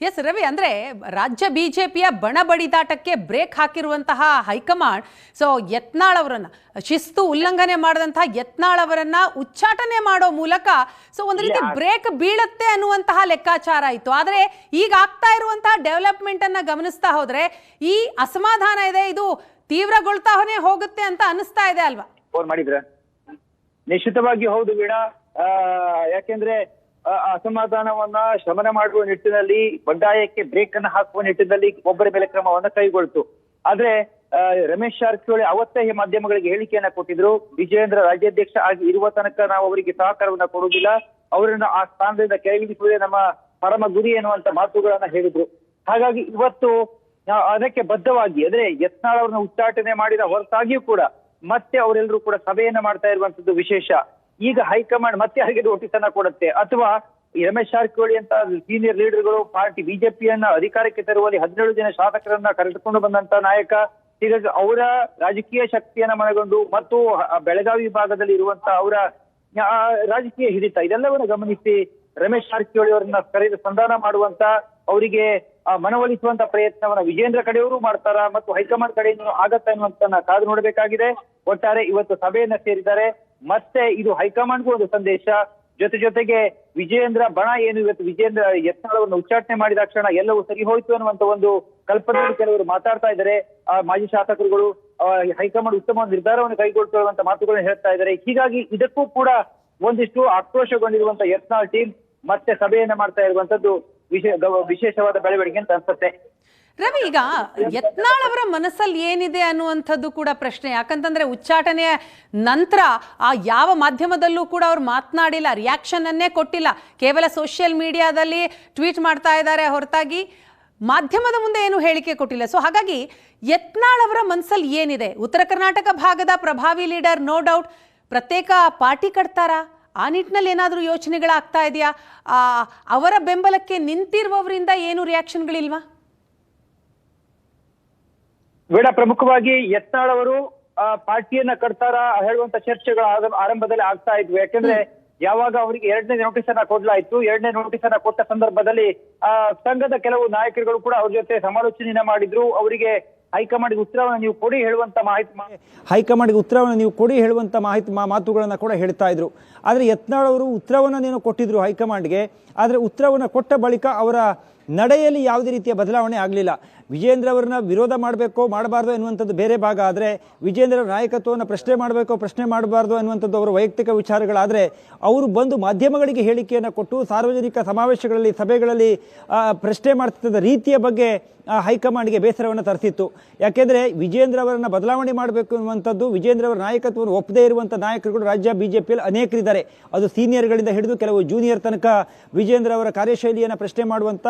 S Ravi ಅಂದ್ರೆ ರಾಜ್ಯ ಬಿಜೆಪಿಯ ಬಣ ಬಡಿದಾಟಕ್ಕೆ ಬ್ರೇಕ್ ಹಾಕಿರುವಂತಹ ಹೈಕಮಾಂಡ್ ಸೊ ಯತ್ನಾಳ್ ಅವರನ್ನು ಶಿಸ್ತು ಉಲ್ಲಂಘನೆ ಮಾಡಿದಂತಹ ಯತ್ನಾಳ್ ಅವರನ್ನು ಉಚ್ಚಾಟನೆ ಮಾಡೋ ಮೂಲಕ ಸೊ ಒಂದು ರೀತಿ ಬ್ರೇಕ್ ಬೀಳತ್ತೆ ಅನ್ನುವಂತಹ ಲೆಕ್ಕಾಚಾರ ಇತ್ತು. ಆದರೆ ಈಗ ಆಗ್ತಾ ಇರುವಂತಹ ಡೆವಲಪ್ಮೆಂಟ್ ಅನ್ನ ಗಮನಿಸ್ತಾ ಹೋದರೆ ಈ ಅಸಮಾಧಾನ ಇದೆ ಇದು ತೀವ್ರಗೊಳ್ತಾನೇ ಹೋಗುತ್ತೆ ಅಂತ ಅನಿಸ್ತಾ ಇದೆ ಅಲ್ವಾ? ಫೋನ್ ಮಾಡಿದ್ರ? ನಿಶ್ಚಿತವಾಗಿ ಹೌದು ವೀಣಾ. ಯಾಕೆಂದ್ರೆ ಅಸಮಾಧಾನವನ್ನ ಶಮನ ಮಾಡುವ ನಿಟ್ಟಿನಲ್ಲಿ, ಬಂಡಾಯಕ್ಕೆ ಬ್ರೇಕ್ ಅನ್ನು ಹಾಕುವ ನಿಟ್ಟಿನಲ್ಲಿ ಒಬ್ಬರ ಮೇಲೆ ಕ್ರಮವನ್ನು ಕೈಗೊಳ್ತು. ಆದ್ರೆ ರಮೇಶ್ ಜಾರಕಿಹೊಳಿ ಅವತ್ತೇ ಮಾಧ್ಯಮಗಳಿಗೆ ಹೇಳಿಕೆಯನ್ನ ಕೊಟ್ಟಿದ್ರು. ವಿಜಯೇಂದ್ರ ರಾಜ್ಯಾಧ್ಯಕ್ಷ ಆಗಿ ಇರುವ ತನಕ ನಾವು ಅವರಿಗೆ ಸಹಕಾರವನ್ನ ಕೊಡುವುದಿಲ್ಲ. ಅವರನ್ನ ಆ ಸ್ಥಾನದಿಂದ ಕೆಳಗಿಳಿಸುವುದೇ ನಮ್ಮ ಪರಮ ಗುರಿ ಎನ್ನುವಂತ ಮಾತುಗಳನ್ನ ಹೇಳಿದ್ರು. ಹಾಗಾಗಿ ಇವತ್ತು ಅದಕ್ಕೆ ಬದ್ಧವಾಗಿ, ಅಂದ್ರೆ ಯತ್ನಾಳ್ ಅವ್ರನ್ನ ಉಚ್ಚಾಟನೆ ಮಾಡಿದ ಹೊರತಾಗಿಯೂ ಕೂಡ ಮತ್ತೆ ಅವರೆಲ್ಲರೂ ಕೂಡ ಸಭೆಯನ್ನ ಮಾಡ್ತಾ ಇರುವಂತದ್ದು ವಿಶೇಷ. ಈಗ ಹೈಕಮಾಂಡ್ ಮತ್ತೆ ಹಾಗೆ ನೋಟಿಸ್ ಅನ್ನ ಕೊಡುತ್ತೆ. ಅಥವಾ ರಮೇಶ್ ಜಾರಕಿಹೊಳಿ ಅಂತ ಸೀನಿಯರ್ ಲೀಡರ್ಗಳು ಪಾರ್ಟಿ ಬಿಜೆಪಿಯನ್ನ ಅಧಿಕಾರಕ್ಕೆ ತರುವಲ್ಲಿ ಹದಿನೇಳು ಜನ ಶಾಸಕರನ್ನ ಕರೆದುಕೊಂಡು ಬಂದಂತ ನಾಯಕ, ಹೀಗಾಗಿ ಅವರ ರಾಜಕೀಯ ಶಕ್ತಿಯನ್ನ ಮನಗೊಂಡು ಮತ್ತು ಬೆಳಗಾವಿ ಭಾಗದಲ್ಲಿ ಇರುವಂತ ಅವರ ರಾಜಕೀಯ ಹಿಡಿತ ಇದೆಲ್ಲವನ್ನು ಗಮನಿಸಿ ರಮೇಶ್ ಜಾರಕಿಹೊಳಿ ಅವರನ್ನ ಕರೆದು ಸಂಧಾನ ಮಾಡುವಂತ ಅವರಿಗೆ ಮನವೊಲಿಸುವಂತ ಪ್ರಯತ್ನವನ್ನ ವಿಜೇಂದ್ರ ಕಡೆಯವರು ಮಾಡ್ತಾರ ಮತ್ತು ಹೈಕಮಾಂಡ್ ಕಡೆಯಿಂದ ಆಗತ್ತ ಅನ್ನುವಂತ ಕಾದು ನೋಡಬೇಕಾಗಿದೆ. ಒಟ್ಟಾರೆ ಇವತ್ತು ಸಭೆಯನ್ನ ಸೇರಿದ್ದಾರೆ. ಮತ್ತೆ ಇದು ಹೈಕಮಾಂಡ್ಗೂ ಒಂದು ಸಂದೇಶ. ಜೊತೆ ಜೊತೆಗೆ ವಿಜಯೇಂದ್ರ ಬಣ ಏನು ಇವತ್ತು ವಿಜಯೇಂದ್ರ ಯತ್ನಾಳವನ್ನು ಉಚ್ಚಾಟನೆ ಮಾಡಿದ ಕ್ಷಣ ಎಲ್ಲವೂ ಸರಿ ಹೋಯ್ತು ಅನ್ನುವಂತ ಒಂದು ಕಲ್ಪನೆಯಲ್ಲಿ ಕೆಲವರು ಮಾತಾಡ್ತಾ ಇದ್ದಾರೆ. ಆ ಮಾಜಿ ಶಾಸಕರುಗಳು ಹೈಕಮಾಂಡ್ ಉತ್ತಮ ನಿರ್ಧಾರವನ್ನು ಕೈಗೊಳ್ಳುವಂತ ಮಾತುಗಳನ್ನು ಹೇಳ್ತಾ ಇದ್ದಾರೆ. ಹೀಗಾಗಿ ಇದಕ್ಕೂ ಕೂಡ ಒಂದಿಷ್ಟು ಆಕ್ರೋಶಗೊಂಡಿರುವಂತ ಯತ್ನಾಳ್ ಟೀಮ್ ಮತ್ತೆ ಸಭೆಯನ್ನ ಮಾಡ್ತಾ ಇರುವಂತದ್ದು ವಿಶೇ ವಿಶೇಷವಾದ ಬೆಳವಣಿಗೆ ಅಂತ ಅನ್ಸುತ್ತೆ. ರವಿ, ಈಗ ಯತ್ನಾಳ್ ಅವರ ಮನಸ್ಸಲ್ಲಿ ಏನಿದೆ ಅನ್ನುವಂಥದ್ದು ಕೂಡ ಪ್ರಶ್ನೆ. ಯಾಕಂತಂದ್ರೆ ಉಚ್ಚಾಟನೆಯ ನಂತರ ಆ ಯಾವ ಮಾಧ್ಯಮದಲ್ಲೂ ಕೂಡ ಅವ್ರು ಮಾತನಾಡಿಲ್ಲ ರಿಯಾಕ್ಷನ್ ಅನ್ನೇ ಕೊಟ್ಟಿಲ್ಲ. ಕೇವಲ ಸೋಷಿಯಲ್ ಮೀಡಿಯಾದಲ್ಲಿ ಟ್ವೀಟ್ ಮಾಡ್ತಾ ಇದ್ದಾರೆ ಹೊರತಾಗಿ ಮಾಧ್ಯಮದ ಮುಂದೆ ಏನು ಹೇಳಿಕೆ ಕೊಟ್ಟಿಲ್ಲ. ಸೊ ಹಾಗಾಗಿ ಯತ್ನಾಳ್ ಅವರ ಮನಸ್ಸಲ್ಲಿ ಏನಿದೆ? ಉತ್ತರ ಕರ್ನಾಟಕ ಭಾಗದ ಪ್ರಭಾವಿ ಲೀಡರ್ ನೋ ಡೌಟ್ ಪ್ರತ್ಯೇಕ ಪಾರ್ಟಿ ಕಟ್ತಾರಾ? ಆ ನಿಟ್ಟಿನಲ್ಲಿ ಏನಾದರೂ ಯೋಚನೆಗಳಾಗ್ತಾ ಇದೆಯಾ? ಅವರ ಬೆಂಬಲಕ್ಕೆ ನಿಂತಿರುವವರಿಂದ ಏನು ರಿಯಾಕ್ಷನ್ಗಳಿಲ್ವಾ ಬೇಡ ಪ್ರಮುಖವಾಗಿ ಯತ್ನಾಳ್ ಅವರು ಪಾರ್ಟಿಯನ್ನ ಕಟ್ತಾರ ಹೇಳುವಂತ ಚರ್ಚೆಗಳು ಆರಂಭದಲ್ಲಿ ಆಗ್ತಾ ಇದ್ವು. ಯಾಕಂದ್ರೆ ಯಾವಾಗ ಅವರಿಗೆ ಎರಡನೇ ನೋಟಿಸ್ ಅನ್ನ ಕೊಡ್ಲಾಯ್ತು. ಎರಡನೇ ನೋಟಿಸ್ ಅನ್ನ ಕೊಟ್ಟ ಸಂದರ್ಭದಲ್ಲಿ ಆ ಸಂಘದ ಕೆಲವು ನಾಯಕರುಗಳು ಕೂಡ ಅವ್ರ ಜೊತೆ ಸಮಾಲೋಚನೆಯನ್ನ ಮಾಡಿದ್ರು. ಅವರಿಗೆ ಹೈಕಮಾಂಡ್ಗೆ ಉತ್ತರವನ್ನು ನೀವು ಕೊಡಿ ಹೇಳುವಂತ ಮಾಹಿತಿ ಹೈಕಮಾಂಡ್ಗೆ ಉತ್ತರವನ್ನು ನೀವು ಕೊಡಿ ಹೇಳುವಂತ ಮಾಹಿತಿ ಮಾತುಗಳನ್ನು ಕೂಡ ಹೇಳ್ತಾ ಇದ್ರು. ಆದರೆ ಯತ್ನಾಳ್ ಅವರು ಉತ್ತರವನ್ನು ನೀನು ಕೊಟ್ಟಿದ್ರು ಹೈಕಮಾಂಡ್ಗೆ. ಆದರೆ ಉತ್ತರವನ್ನು ಕೊಟ್ಟ ಬಳಿಕ ಅವರ ನಡೆಯಲ್ಲಿ ಯಾವುದೇ ರೀತಿಯ ಬದಲಾವಣೆ ಆಗಲಿಲ್ಲ. ವಿಜೇಂದ್ರ ಅವರನ್ನ ವಿರೋಧ ಮಾಡಬೇಕು ಮಾಡಬಾರ್ದು ಎನ್ನುವಂಥದ್ದು ಬೇರೆ ಭಾಗ. ಆದರೆ ವಿಜೇಂದ್ರ ನಾಯಕತ್ವವನ್ನು ಪ್ರಶ್ನೆ ಮಾಡಬೇಕು ಪ್ರಶ್ನೆ ಮಾಡಬಾರ್ದು ಅನ್ನುವಂಥದ್ದು ಅವರ ವೈಯಕ್ತಿಕ ವಿಚಾರಗಳಾದರೆ ಅವರು ಬಂದು ಮಾಧ್ಯಮಗಳಿಗೆ ಹೇಳಿಕೆಯನ್ನು ಕೊಟ್ಟು ಸಾರ್ವಜನಿಕ ಸಮಾವೇಶಗಳಲ್ಲಿ, ಸಭೆಗಳಲ್ಲಿ ಪ್ರಶ್ನೆ ಮಾಡ್ತಿದ್ದ ರೀತಿಯ ಬಗ್ಗೆ ಹೈಕಮಾಂಡ್ಗೆ ಬೇಸರವನ್ನು ತರಿಸಿತ್ತು ಯಾಕೆಂದರೆ ವಿಜೇಂದ್ರ ಅವರನ್ನು ಬದಲಾವಣೆ ಮಾಡಬೇಕು ಅನ್ನುವಂಥದ್ದು ವಿಜೇಂದ್ರ ಅವರ ನಾಯಕತ್ವವನ್ನು ಒಪ್ಪದೇ ಇರುವಂಥ ನಾಯಕರುಗಳು ರಾಜ್ಯ, ಬಿಜೆಪಿಯಲ್ಲಿ ಅನೇಕರಿದ್ದಾರೆ. ಅದು ಸೀನಿಯರ್ಗಳಿಂದ ಹಿಡಿದು ಕೆಲವು ಜೂನಿಯರ್ ತನಕ ವಿಜೇಂದ್ರ ಅವರ ಕಾರ್ಯಶೈಲಿಯನ್ನು ಪ್ರಶ್ನೆ ಮಾಡುವಂಥ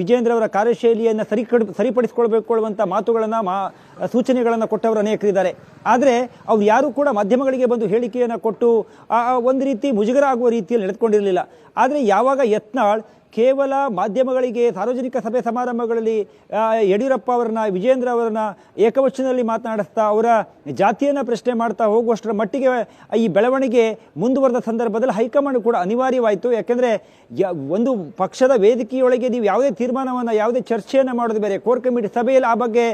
ವಿಜೇಂದ್ರ ಅವರ ಕಾರ್ಯಶೈಲಿಯನ್ನು ಸರಿ ಅನ್ನುವಂಥ ಮಾತುಗಳನ್ನು, ಮಾ, ಸೂಚನೆಗಳನ್ನು ಕೊಟ್ಟವರು ಅನೇಕರಿದ್ದಾರೆ ಆದರೆ ಅವ್ರು ಯಾರೂ ಕೂಡ ಮಾಧ್ಯಮಗಳಿಗೆ ಬಂದು ಹೇಳಿಕೆಯನ್ನು ಕೊಟ್ಟು ಒಂದು ರೀತಿ ಮುಜುಗರ ಆಗುವ ರೀತಿಯಲ್ಲಿ ನಡೆದುಕೊಂಡಿರಲಿಲ್ಲ. ಆದರೆ ಯಾವಾಗ ಯತ್ನಾಳ್ ಕೇವಲ ಮಾಧ್ಯಮಗಳಿಗೆ ಸಾರ್ವಜನಿಕ ಸಭೆ ಸಮಾರಂಭಗಳಲ್ಲಿ ಯಡಿಯೂರಪ್ಪ ಅವರನ್ನ ವಿಜೇಂದ್ರ ಅವರನ್ನ ಏಕವಚನದಲ್ಲಿ ಮಾತನಾಡಿಸ್ತಾ, ಅವರ ಜಾತಿಯನ್ನು ಪ್ರಶ್ನೆ ಮಾಡ್ತಾ ಹೋಗುವಷ್ಟರ ಮಟ್ಟಿಗೆ ಈ ಬೆಳವಣಿಗೆ ಮುಂದುವರೆದ ಸಂದರ್ಭದಲ್ಲಿ ಹೈಕಮಾಂಡ್ ಕೂಡ ಅನಿವಾರ್ಯವಾಯಿತು. ಯಾಕೆಂದರೆ ಒಂದು ಪಕ್ಷದ ವೇದಿಕೆಯೊಳಗೆ ನೀವು ಯಾವುದೇ ತೀರ್ಮಾನವನ್ನು, ಯಾವುದೇ ಚರ್ಚೆಯನ್ನು ಮಾಡೋದು ಬೇರೆ, ಕೋರ್ ಕಮಿಟಿ ಸಭೆಯಲ್ಲಿ ಆ ಬಗ್ಗೆ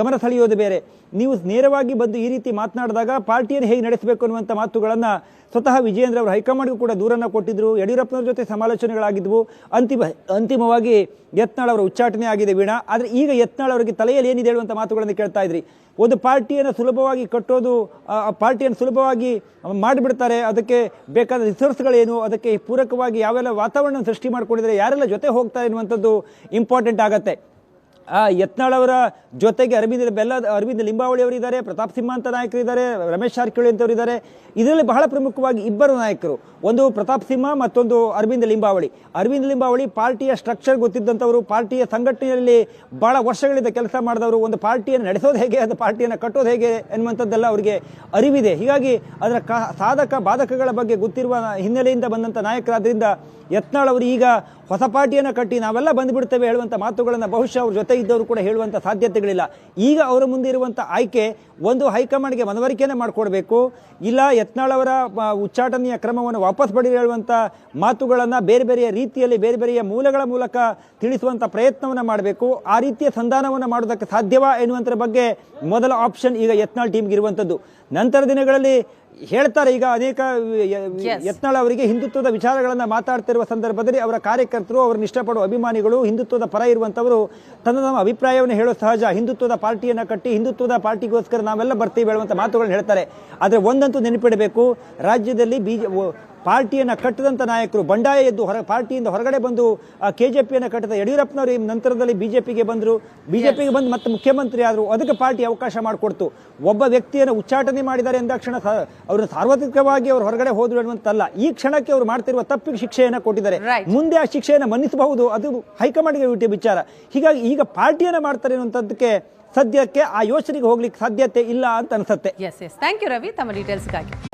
ಗಮನ ಸೆಳೆಯೋದು ಬೇರೆ. ನೀವು ನೇರವಾಗಿ ಬಂದು ಈ ರೀತಿ ಮಾತನಾಡಿದಾಗ ಪಾರ್ಟಿಯನ್ನು ಹೇಗೆ ನಡೆಸಬೇಕು ಅನ್ನುವಂಥ ಮಾತುಗಳನ್ನು ಸ್ವತಃ ವಿಜಯೇಂದ್ರ ಅವರು ಹೈಕಮಾಂಡ್ಗೂ ಕೂಡ ದೂರನ್ನು ಕೊಟ್ಟಿದ್ದರು ಯಡಿಯೂರಪ್ಪನವ್ರ ಜೊತೆ ಸಮಾಲೋಚನೆಗಳಾಗಿದ್ವು. ಅಂತಿಮ, ಅಂತಿಮವಾಗಿ ಯತ್ನಾಳ್ ಅವರ ಉಚ್ಚಾಟನೆ ಆಗಿದೆ ವೀಣಾ. ಆದರೆ ಈಗ ಯತ್ನಾಳ್ ಅವರಿಗೆ ತಲೆಯಲ್ಲಿ ಏನಿದೆ ಹೇಳುವಂಥ ಮಾತುಗಳನ್ನು ಕೇಳ್ತಾ ಇದ್ರಿ. ಒಂದು ಪಾರ್ಟಿಯನ್ನು ಸುಲಭವಾಗಿ ಕಟ್ಟೋದು, ಆ ಪಾರ್ಟಿಯನ್ನು ಸುಲಭವಾಗಿ ಮಾಡಿಬಿಡ್ತಾರೆ. ಅದಕ್ಕೆ ಬೇಕಾದ ರಿಸೋರ್ಸ್ಗಳೇನು, ಅದಕ್ಕೆ ಪೂರಕವಾಗಿ ಯಾವೆಲ್ಲ ವಾತಾವರಣ ಸೃಷ್ಟಿ ಮಾಡ್ಕೊಂಡಿದ್ದಾರೆ, ಯಾರೆಲ್ಲ ಜೊತೆ ಹೋಗ್ತಾರೆ ಎನ್ನುವಂಥದ್ದು ಇಂಪಾರ್ಟೆಂಟ್ ಆಗತ್ತೆ. ಯತ್ನಾಳ್ ಅವರ ಜೊತೆಗೆ ಅರವಿಂದ ಬೆಲ್ಲ, ಅರವಿಂದ ಲಿಂಬಾವಳಿ ಅವರಿದ್ದಾರೆ, ಪ್ರತಾಪ್ ಸಿಂಹ ಅಂತ ನಾಯಕರಿದ್ದಾರೆ, ರಮೇಶ್ ಜಾರಕಿಹೊಳಿ ಅಂತವರಿದ್ದಾರೆ ಇದರಲ್ಲಿ ಬಹಳ ಪ್ರಮುಖವಾಗಿ ಇಬ್ಬರು ನಾಯಕರು. ಒಂದು ಪ್ರತಾಪ್ ಸಿಂಹ, ಮತ್ತೊಂದು ಅರವಿಂದ ಲಿಂಬಾವಳಿ. ಅರವಿಂದ ಲಿಂಬಾವಳಿ ಪಾರ್ಟಿಯ ಸ್ಟ್ರಕ್ಚರ್ ಗೊತ್ತಿದ್ದಂಥವರು, ಪಾರ್ಟಿಯ ಸಂಘಟನೆಯಲ್ಲಿ ಬಹಳ ವರ್ಷಗಳಿಂದ ಕೆಲಸ ಮಾಡಿದವರು, ಒಂದು ಪಾರ್ಟಿಯನ್ನು ನಡೆಸೋದು ಹೇಗೆ, ಅದು ಪಾರ್ಟಿಯನ್ನು ಕಟ್ಟೋದು ಹೇಗೆ ಎನ್ನುವಂಥದ್ದೆಲ್ಲ ಅವರಿಗೆ ಅರಿವಿದೆ. ಹೀಗಾಗಿ ಅದರ ಸಾಧಕ, ಬಾಧಕಗಳ ಬಗ್ಗೆ ಗೊತ್ತಿರುವ ಹಿನ್ನೆಲೆಯಿಂದ ಬಂದಂಥ ನಾಯಕರಾದ್ರಿಂದ ಯತ್ನಾಳ್ ಅವರು ಈಗ ಹೊಸ ಪಾರ್ಟಿಯನ್ನು ಕಟ್ಟಿ ನಾವೆಲ್ಲ ಬಂದುಬಿಡ್ತೇವೆ ಹೇಳುವಂಥ ಮಾತುಗಳನ್ನು ಬಹುಶಃ ಅವ್ರ ಜೊತೆ ಇದ್ದವರು ಕೂಡ ಹೇಳುವಂಥ ಸಾಧ್ಯತೆಗಳಿಲ್ಲ. ಈಗ ಅವರ ಮುಂದೆ ಇರುವಂಥ ಆಯ್ಕೆ ಒಂದು ಹೈಕಮಾಂಡ್ಗೆ ಮನವರಿಕೆಯನ್ನು ಮಾಡಿಕೊಡಬೇಕು. ಇಲ್ಲ ಯತ್ನಾಳವರ ಉಚ್ಚಾಟನೆಯ ಕ್ರಮವನ್ನು ವಾಪಸ್ ಪಡೆಯಲು ಹೇಳುವಂಥ ಮಾತುಗಳನ್ನು ಬೇರೆ ಬೇರೆಯ ರೀತಿಯಲ್ಲಿ ಬೇರೆ ಬೇರೆಯ ಮೂಲಗಳ ಮೂಲಕ ತಿಳಿಸುವಂಥ ಪ್ರಯತ್ನವನ್ನು ಮಾಡಬೇಕು. ಆ ರೀತಿಯ ಸಂಧಾನವನ್ನು ಮಾಡೋದಕ್ಕೆ ಸಾಧ್ಯವಾ ಎನ್ನುವಂಥರ ಬಗ್ಗೆ ಮೊದಲ ಆಪ್ಷನ್ ಈಗ ಯತ್ನಾಳ್ ಟೀಮ್ಗೆ ಇರುವಂಥದ್ದು ನಂತರ ದಿನಗಳಲ್ಲಿ ಹೇಳ್ತಾರೆ ಈಗ ಅನೇಕ ಯತ್ನಾಳ ಅವರಿಗೆ ಹಿಂದುತ್ವದ ವಿಚಾರಗಳನ್ನು ಮಾತಾಡ್ತಿರುವ ಸಂದರ್ಭದಲ್ಲಿ ಅವರ ಕಾರ್ಯಕರ್ತರು ಅವರನ್ನು ಇಷ್ಟಪಡುವ ಅಭಿಮಾನಿಗಳು ಹಿಂದುತ್ವದ ಪರ ಇರುವಂಥವರು ತನ್ನ ನಮ್ಮ ಅಭಿಪ್ರಾಯವನ್ನು ಹೇಳೋ ಸಹಜ ಹಿಂದುತ್ವದ ಪಾರ್ಟಿಯನ್ನು ಕಟ್ಟಿ ಹಿಂದುತ್ವದ ಪಾರ್ಟಿಗೋಸ್ಕರ ನಾವೆಲ್ಲ ಬರ್ತೀವಿ ಹೇಳುವಂಥ ಮಾತುಗಳನ್ನ ಹೇಳ್ತಾರೆ. ಆದರೆ ಒಂದಂತೂ ನೆನಪಿಡಬೇಕು ರಾಜ್ಯದಲ್ಲಿ ಬಿಜೆ ಪಾರ್ಟಿಯನ್ನು ಕಟ್ಟದಂಥ ನಾಯಕರು ಬಂಡಾಯ ಎದ್ದು ಹೊರ ಪಾರ್ಟಿಯಿಂದ ಹೊರಗಡೆ ಬಂದು ಕೆ ಜೆ ಪಿಯನ್ನು ಕಟ್ಟಿದ ಯಡಿಯೂರಪ್ಪನವರು ಈ ನಂತರದಲ್ಲಿ ಪಿಗೆ ಬಂದರು. ಬಿ ಜೆ ಪಿಗೆ ಬಂದು ಮತ್ತೆ ಮುಖ್ಯಮಂತ್ರಿ ಆದರು. ಅದಕ್ಕೆ ಪಾರ್ಟಿ ಅವಕಾಶ ಮಾಡಿಕೊಡ್ತು. ಒಬ್ಬ ವ್ಯಕ್ತಿಯನ್ನು ಉಚ್ಚಾಟನೆ ಮಾಡಿದ್ದಾರೆ ಎಂದ ಕ್ಷಣ ಅವರು ಸಾರ್ವತ್ರಿಕವಾಗಿ ಅವರು ಹೊರಗಡೆ ಹೋದರು ಅನ್ನುವಂತಲ್ಲ ಈ ಕ್ಷಣಕ್ಕೆ ಅವರು ಮಾಡ್ತಿರುವ ತಪ್ಪಿಗೆ ಶಿಕ್ಷೆಯನ್ನು ಕೊಟ್ಟಿದ್ದಾರೆ. ಮುಂದೆ ಆ ಶಿಕ್ಷೆಯನ್ನು ಮನ್ನಿಸಬಹುದು. ಅದು ಹೈಕಮಾಂಡ್ಗೆ ಬಿಟ್ಟ ವಿಚಾರ. ಹೀಗಾಗಿ ಈಗ ಪಾರ್ಟಿಯನ್ನು ಮಾಡ್ತಾರೆ ಅನ್ನುವಂಥದ್ದಕ್ಕೆ ಸದ್ಯಕ್ಕೆ ಆ ಯೋಚನೆಗೆ ಹೋಗ್ಲಿಕ್ಕೆ ಸಾಧ್ಯತೆ ಇಲ್ಲ ಅಂತ ಅನ್ಸುತ್ತೆ. Yes yes thank you Ravi ತಮ್ಮ ಡೀಟೇಲ್ಸ್ಗಾಗಿ